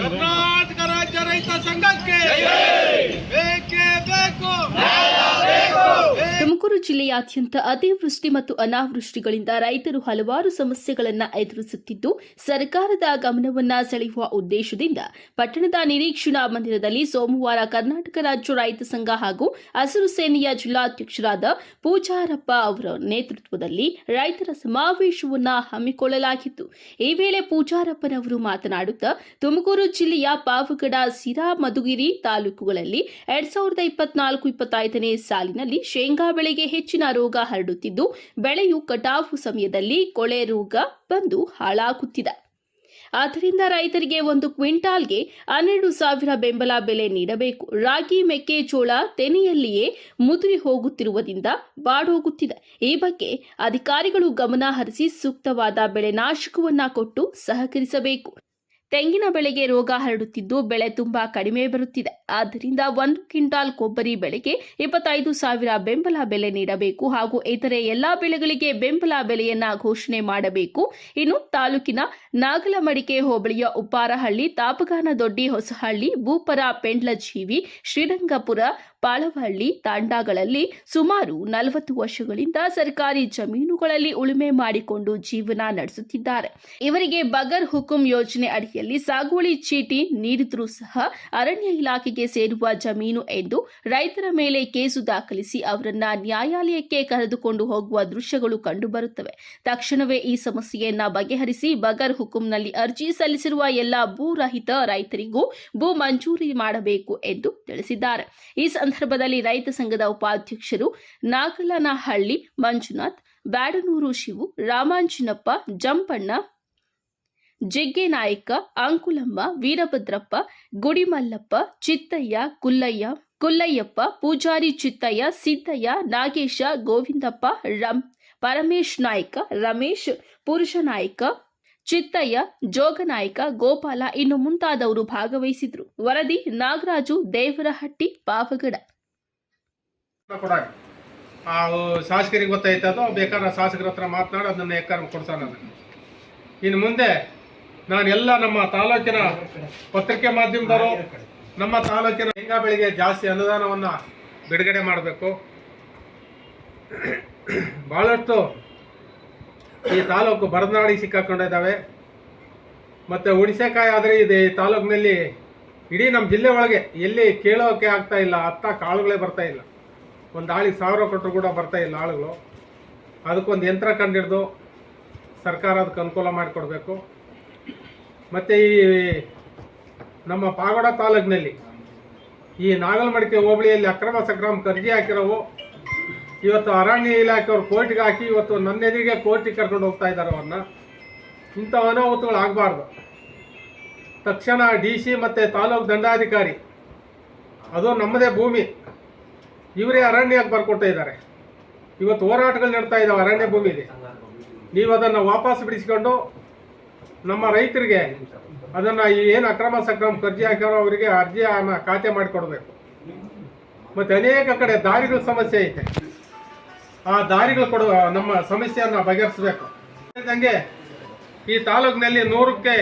ಕರ್ನಾಟಕ ರಾಜ್ಯ ರೈತ ಸಂಘಕ್ಕೆ ಬೇಕೇ ಬೇಕು. ತುಮಕೂರು ಜಿಲ್ಲೆಯಾದ್ಯಂತ ಅತಿವೃಷ್ಟಿ ಮತ್ತು ಅನಾವೃಷ್ಟಿಗಳಿಂದ ರೈತರು ಹಲವಾರು ಸಮಸ್ಯೆಗಳನ್ನು ಎದುರಿಸುತ್ತಿದ್ದು, ಸರ್ಕಾರದ ಗಮನವನ್ನ ಸೆಳೆಯುವ ಉದ್ದೇಶದಿಂದ ಪಟ್ಟಣದ ನಿರೀಕ್ಷಣಾ ಮಂದಿರದಲ್ಲಿ ಸೋಮವಾರ ಕರ್ನಾಟಕ ರಾಜ್ಯ ರೈತ ಸಂಘ ಹಾಗೂ ಹಸಿರು ಸೇನೆಯ ಜಿಲ್ಲಾಧ್ಯಕ್ಷರಾದ ಪೂಜಾರಪ್ಪ ಅವರ ನೇತೃತ್ವದಲ್ಲಿ ರೈತರ ಸಮಾವೇಶವನ್ನು ಹಮ್ಮಿಕೊಳ್ಳಲಾಗಿತ್ತು. ಈ ವೇಳೆ ಪೂಜಾರಪ್ಪನವರು ಮಾತನಾಡುತ್ತಾ, ತುಮಕೂರು ಜಿಲ್ಲೆಯ ಪಾವಗಡ ಸಿರಾ ಮಧುಗಿರಿ ತಾಲೂಕುಗಳಲ್ಲಿ ಎರಡ್ ಸಾವಿರದ ಇಪ್ಪತ್ನಾಲ್ಕು ಇಪ್ಪತ್ತೈದನೇ ಸಾಲಿನಲ್ಲಿ ಶೇಂಗಾ ಬೆಳೆಗೆ ಹೆಚ್ಚಿನ ರೋಗ ಹರಡುತ್ತಿದ್ದು, ಬೆಳೆಯು ಕಟಾವು ಸಮಯದಲ್ಲಿ ಕೊಳೆ ರೋಗ ಬಂದು ಹಾಳಾಗುತ್ತಿದೆ. ಆದ್ದರಿಂದ ರೈತರಿಗೆ ಒಂದು ಕ್ವಿಂಟಾಲ್ಗೆ ಹನ್ನೆರಡು ಸಾವಿರ ಬೆಂಬಲ ಬೆಲೆ ನೀಡಬೇಕು. ರಾಗಿ, ಮೆಕ್ಕೆಜೋಳ ತೆನೆಯಲ್ಲಿಯೇ ಮುದುರಿ ಹೋಗುತ್ತಿರುವುದರಿಂದ ಬಾಡೋಗುತ್ತಿದೆ ಈ ಬಗ್ಗೆ ಅಧಿಕಾರಿಗಳು ಗಮನ ಹರಿಸಿ ಸೂಕ್ತವಾದ ಬೆಳೆ ನಾಶಕವನ್ನ ಕೊಟ್ಟು ಸಹಕರಿಸಬೇಕು. ತೆಂಗಿನ ಬೆಳೆಗೆ ರೋಗ ಹರಡುತ್ತಿದ್ದು ಬೆಳೆ ತುಂಬಾ ಕಡಿಮೆ ಬರುತ್ತಿದೆ. ಆದ್ದರಿಂದ ಒಂದು ಕ್ವಿಂಟಾಲ್ ಕೊಬ್ಬರಿ ಬೆಳೆಗೆ ಇಪ್ಪತ್ತೈದು ಸಾವಿರ ಬೆಂಬಲ ಬೆಲೆ ನೀಡಬೇಕು ಹಾಗೂ ಇತರೆ ಎಲ್ಲಾ ಬೆಳೆಗಳಿಗೆ ಬೆಂಬಲ ಬೆಲೆಯನ್ನ ಘೋಷಣೆ ಮಾಡಬೇಕು. ಇನ್ನು ತಾಲೂಕಿನ ನಾಗಲಮಡಿಕೆ ಹೋಬಳಿಯ ಉಪ್ಪಾರಹಳ್ಳಿ, ತಾಪಗಾನದೊಡ್ಡಿ ಹೊಸಹಳ್ಳಿ, ಭೂಪರ ಪೆಂಡ್ಲಜೀವಿ ಶ್ರೀರಂಗಪುರ ಪಾಳವಹಳ್ಳಿ ತಾಂಡಾಗಳಲ್ಲಿ ಸುಮಾರು ನಲವತ್ತು ವರ್ಷಗಳಿಂದ ಸರ್ಕಾರಿ ಜಮೀನುಗಳಲ್ಲಿ ಉಳುಮೆ ಮಾಡಿಕೊಂಡು ಜೀವನ ನಡೆಸುತ್ತಿದ್ದಾರೆ. ಇವರಿಗೆ ಬಗರ್ ಹುಕುಂ ಯೋಜನೆ ಅಡಿಯಲ್ಲಿ ಸಾಗುವಳಿ ಚೀಟಿ ನೀಡಿದ್ರೂ ಸಹ ಅರಣ್ಯ ಇಲಾಖೆಗೆ ಸೇರುವ ಜಮೀನು ಎಂದು ರೈತರ ಮೇಲೆ ಕೇಸು ದಾಖಲಿಸಿ ಅವರನ್ನ ನ್ಯಾಯಾಲಯಕ್ಕೆ ಕರೆದುಕೊಂಡು ಹೋಗುವ ದೃಶ್ಯಗಳು ಕಂಡುಬರುತ್ತವೆ. ತಕ್ಷಣವೇ ಈ ಸಮಸ್ಯೆಯನ್ನ ಬಗೆಹರಿಸಿ ಬಗರ್ ಹುಕುಂನಲ್ಲಿ ಅರ್ಜಿ ಸಲ್ಲಿಸಿರುವ ಎಲ್ಲ ಭೂರಹಿತ ರೈತರಿಗೂ ಭೂ ಮಂಜೂರಿ ಮಾಡಬೇಕು ಎಂದು ತಿಳಿಸಿದ್ದಾರೆ. ಈ ಸಂದರ್ಭದಲ್ಲಿ ರೈತ ಸಂಘದ ಉಪಾಧ್ಯಕ್ಷರು ನಾಗಲನಹಳ್ಳಿ ಮಂಜುನಾಥ್, ಬ್ಯಾಡನೂರು ಶಿವು, ರಾಮಾಂಜನಪ್ಪ, ಜಂಪಣ್ಣ, ಜಿಗ್ಗೆ ನಾಯಕ, ಅಂಕುಲಮ್ಮ, ವೀರಭದ್ರಪ್ಪ, ಗುಡಿಮಲ್ಲಪ್ಪ, ಚಿತ್ತಯ್ಯ, ಕುಲ್ಲಯ್ಯ, ಕುಲ್ಲಯ್ಯಪ್ಪ, ಪೂಜಾರಿ ಚಿತ್ತಯ್ಯ, ಸಿದ್ದಯ್ಯ, ನಾಗೇಶ, ಗೋವಿಂದಪ್ಪ ರಂ ಪರಮೇಶ್ ನಾಯ್ಕ, ರಮೇಶ್, ಪುರುಷ ನಾಯ್ಕ ಚಿತ್ತಯ್ಯ, ಜೋಗನಾಯಕ, ಗೋಪಾಲ ಇನ್ನು ಮುಂತಾದವರು ಭಾಗವಹಿಸಿದ್ರು. ವರದಿ ನಾಗರಾಜು, ದೇವರಹಟ್ಟಿ, ಪಾವಗಡ. ಶಾಸಕರಿಗೆ ಗೊತ್ತಾಯ್ತು ಅದು. ಬೇಕಾದ್ರೆ ಶಾಸಕರ ಹತ್ರ ಮಾತನಾಡಿ, ಅದನ್ನ ಎಕ್ಕಾರ ಕೊಡ್ತಾನೆ ನಾನು ಇನ್ನು ಮುಂದೆ ನಾನು ಎಲ್ಲ ನಮ್ಮ ತಾಲೂಕಿನ ಪತ್ರಿಕೆ ಮಾಧ್ಯಮದವರು, ನಮ್ಮ ತಾಲೂಕಿನ ಶೇಂಗಾ ಬೆಳಿಗ್ಗೆ ಜಾಸ್ತಿ ಅನುದಾನವನ್ನು ಬಿಡುಗಡೆ ಮಾಡಬೇಕು. ಭಾಳಷ್ಟು ಈ ತಾಲೂಕು ಬರದನಾಡಿ ಸಿಕ್ಕಾಕೊಂಡಿದ್ದಾವೆ. ಮತ್ತು ಹುಣಸೆಕಾಯಿ ಆದರೆ ಇದೆ ಈ ತಾಲೂಕಿನಲ್ಲಿ ಇಡೀ ನಮ್ಮ ಜಿಲ್ಲೆ ಒಳಗೆ ಎಲ್ಲಿ ಕೇಳೋಕೆ ಆಗ್ತಾ ಇಲ್ಲ, ಅತ್ತ ಕಾಳುಗಳೇ ಬರ್ತಾ ಇಲ್ಲ. ಒಂದು ಆಳಿಗೆ ಸಾವಿರ ಕೊಟ್ಟರು ಕೂಡ ಬರ್ತಾ ಇಲ್ಲ ಆಳುಗಳು. ಅದಕ್ಕೊಂದು ಯಂತ್ರ ಕಂಡಿಡ್ದು ಸರ್ಕಾರ ಅದಕ್ಕೆ ಅನುಕೂಲ ಮಾಡಿಕೊಡ್ಬೇಕು. ಮತ್ತು ಈ ನಮ್ಮ ಪಾಗೋಡ ತಾಲೂಕಿನಲ್ಲಿ ಈ ನಾಗಲಮಡಿಕೆ ಹೋಬಳಿಯಲ್ಲಿ ಅಕ್ರಮ ಸಕ್ರಮ ಕರ್ಜಿ ಹಾಕಿರೋವು ಇವತ್ತು ಅರಣ್ಯ ಇಲಾಖೆಯವರು ಕೋರ್ಟಿಗೆ ಹಾಕಿ ಇವತ್ತು ನನ್ನ ಎದುರಿಗೆ ಕೋರ್ಟಿಗೆ ಕರ್ಕೊಂಡು ಹೋಗ್ತಾ ಇದ್ದಾರೆ ಅವ್ರನ್ನ. ಇಂಥ ಅನಾಹುತಗಳು ಆಗಬಾರ್ದು. ತಕ್ಷಣ ಡಿ ಸಿ ಮತ್ತು ತಾಲೂಕು ದಂಡಾಧಿಕಾರಿ, ಅದು ನಮ್ಮದೇ ಭೂಮಿ. ಇವರೇ ಅರಣ್ಯಕ್ಕೆ ಬರ್ಕೊಡ್ತಾ ಇದ್ದಾರೆ. ಇವತ್ತು ಹೋರಾಟಗಳು ನಡ್ತಾ ಇದ್ದಾವೆ ಅರಣ್ಯ ಭೂಮಿಲಿ. ನೀವು ಅದನ್ನು ವಾಪಸ್ ಬಿಡಿಸ್ಕೊಂಡು ನಮ್ಮ ರೈತರಿಗೆ ಅದನ್ನು ಏನು ಅಕ್ರಮ ಸಕ್ರಮ ಕರ್ಜಿ ಹಾಕ್ಯಾರೋ ಅವರಿಗೆ ಅರ್ಜಿ ಖಾತೆ ಮಾಡಿಕೊಡ್ಬೇಕು. ಮತ್ತು ಅನೇಕ ಕಡೆ ದಾರಿಗಳ ಸಮಸ್ಯೆ ಐತೆ. ಆ ದಾರಿಗಳು ಕೊಡುವ ನಮ್ಮ ಸಮಸ್ಯೆಯನ್ನು ಬಗೆಹರಿಸಬೇಕು. ಹಂಗೆ ಈ ತಾಲೂಕಿನಲ್ಲಿ ನೂರಕ್ಕೆ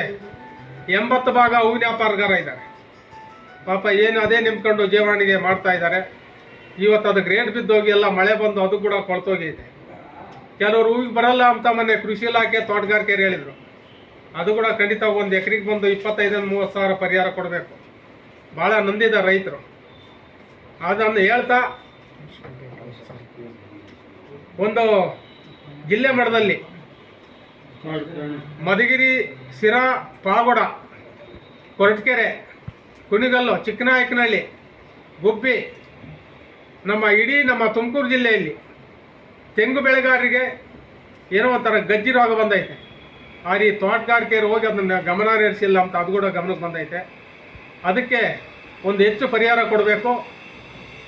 ಎಂಬತ್ತು ಭಾಗ ಹೂವಿನ ವ್ಯಾಪಾರಗಾರ ಇದ್ದಾರೆ. ಪಾಪ ಏನು ಅದೇ ನಿಂತ್ಕೊಂಡು ಜೀವಣಿಗೆ ಮಾಡ್ತಾ ಇದ್ದಾರೆ. ಇವತ್ತು ಅದು ರೇಟ್ ಬಿದ್ದೋಗಿ ಎಲ್ಲ ಮಳೆ ಬಂದು ಅದು ಕೂಡ ಕೊಳ್ತೋಗಿದೆ. ಕೆಲವರು ಹೂವಿಗೆ ಬರಲ್ಲ ಅಂತ ಮೊನ್ನೆ ಕೃಷಿ ಇಲಾಖೆ ತೋಟಗಾರಿಕೆ ಹೇಳಿದರು. ಅದು ಕೂಡ ಖಂಡಿತ ಒಂದು ಎಕರೆಗೆ ಬಂದು ಇಪ್ಪತ್ತೈದರಿಂದ ಮೂವತ್ತು ಸಾವಿರ ಪರಿಹಾರ ಕೊಡಬೇಕು. ಭಾಳ ನಂದಿದ ರೈತರು. ಅದನ್ನು ಹೇಳ್ತಾ ಒಂದು ಜಿಲ್ಲೆ ಮಟ್ಟದಲ್ಲಿ ಮಧುಗಿರಿ ಸಿರಾ ಪಾಗೋಡ ಕೊರಟಕೆರೆ ಕುಣಿಗಲ್ಲು, ಚಿಕ್ಕನಾಯಕನಹಳ್ಳಿ, ಗುಬ್ಬಿ, ನಮ್ಮ ಇಡೀ ನಮ್ಮ ತುಮಕೂರು ಜಿಲ್ಲೆಯಲ್ಲಿ ತೆಂಗು ಬೆಳೆಗಾರರಿಗೆ ಏನೋ ಒಂಥರ ಗಜ್ಜಿ ರೋಗ ಬಂದೈತೆ. ಆ ರೀತಿ ತೋಟಗಾರಿಕೆ ಹೋಗಿ ಅದನ್ನು ಗಮನ ಹರಿಸಿಲ್ಲ ಅಂತ ಅದು ಕೂಡ ಗಮನಕ್ಕೆ ಬಂದೈತೆ. ಅದಕ್ಕೆ ಒಂದು ಹೆಚ್ಚು ಪರಿಹಾರ ಕೊಡಬೇಕು.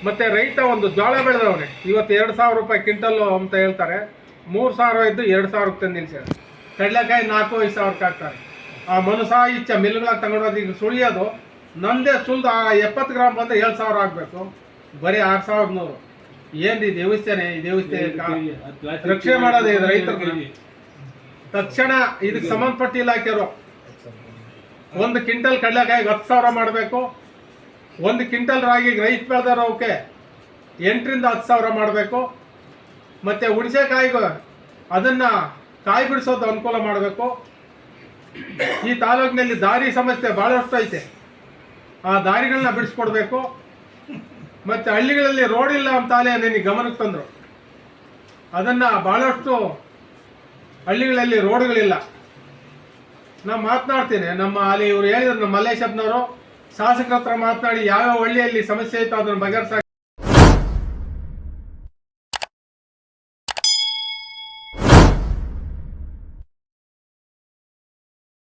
ಮತ್ತು ರೈತ ಒಂದು ಜೋಳ ಬೆಳೆದವನೆ. ಇವತ್ತು ಎರಡು ಸಾವಿರ ರೂಪಾಯಿ ಕ್ವಿಂಟಲ್ಲು ಅಂತ ಹೇಳ್ತಾರೆ. ಮೂರು ಸಾವಿರ ಇದ್ದು ಎರಡು ಸಾವಿರ ತಂದು ನಿಲ್ಸ್ಯಾರ ಕಡಲೆಕಾಯಿ ನಾಲ್ಕು ಐದು ಸಾವಿರಕ್ಕೆ ಹಾಕ್ತಾರೆ. ಆ ಮನುಷ್ಯ ಇಚ್ಛೆ ಮಿಲ್ಗಳಾಗಿ ತಗೊಂಡೋದು ಈಗ ಸುಳಿಯೋದು. ನಮ್ಮದೇ ಸುಲ್ದ ಆ ಎಪ್ಪತ್ತು ಗ್ರಾಮ್ ಬಂದು ಏಳು ಸಾವಿರ ಆಗಬೇಕು. ಬರೀ ಆರು ಸಾವಿರದ ನೂರು. ಏನು ಈ ದೇವಸ್ಥಾನ ಈ ದೇವಸ್ಥಾನ ರಕ್ಷಣೆ ಮಾಡೋದೇ ಇದು ರೈತರನ್ನ ತಕ್ಷಣ ಇದಕ್ಕೆ ಸಂಬಂಧಪಟ್ಟ ಇಲಾಖೆಯವರು ಒಂದು ಕ್ವಿಂಟಲ್ ಕಡಲೆಕಾಯಿಗೆ ಹತ್ತು ಸಾವಿರ ಮಾಡಬೇಕು. ಒಂದು ಕ್ವಿಂಟಲ್ ರಾಗಿ ರೈತ ಅವಕ್ಕೆ ಎಂಟರಿಂದ ಹತ್ತು ಸಾವಿರ ಮಾಡಬೇಕು. ಮತ್ತು ಹುಣಸೆಕಾಯಿಗೂ ಅದನ್ನು ಕಾಯಿ ಬಿಡಿಸೋದು ಅನುಕೂಲ ಮಾಡಬೇಕು. ಈ ತಾಲೂಕಿನಲ್ಲಿ ದಾರಿ ಸಮಸ್ಯೆ ಭಾಳಷ್ಟು ಐತೆ. ಆ ದಾರಿಗಳನ್ನ ಬಿಡಿಸ್ಕೊಡ್ಬೇಕು. ಮತ್ತು ಹಳ್ಳಿಗಳಲ್ಲಿ ರೋಡ್ ಇಲ್ಲ ಅಂತಾಲೆ ನನಗೆ ಗಮನಕ್ಕೆ ತಂದರು. ಅದನ್ನು ಭಾಳಷ್ಟು ಹಳ್ಳಿಗಳಲ್ಲಿ ರೋಡ್ಗಳಿಲ್ಲ. ನಾನು ಮಾತನಾಡ್ತೀನಿ. ನಮ್ಮ ಅಲ್ಲಿ ಇವರು ಹೇಳಿದ್ರು, ನಮ್ಮ ಮಲ್ಲೇಶಪ್ಪನವರು ಶಾಸಕರ ಹತ್ರ ಮಾತನಾಡಿ ಯಾವ ಹಳ್ಳಿಯಲ್ಲಿ ಸಮಸ್ಯೆ ಇತ್ತು ಅದನ್ನು ಬಗೆಹರಿಸ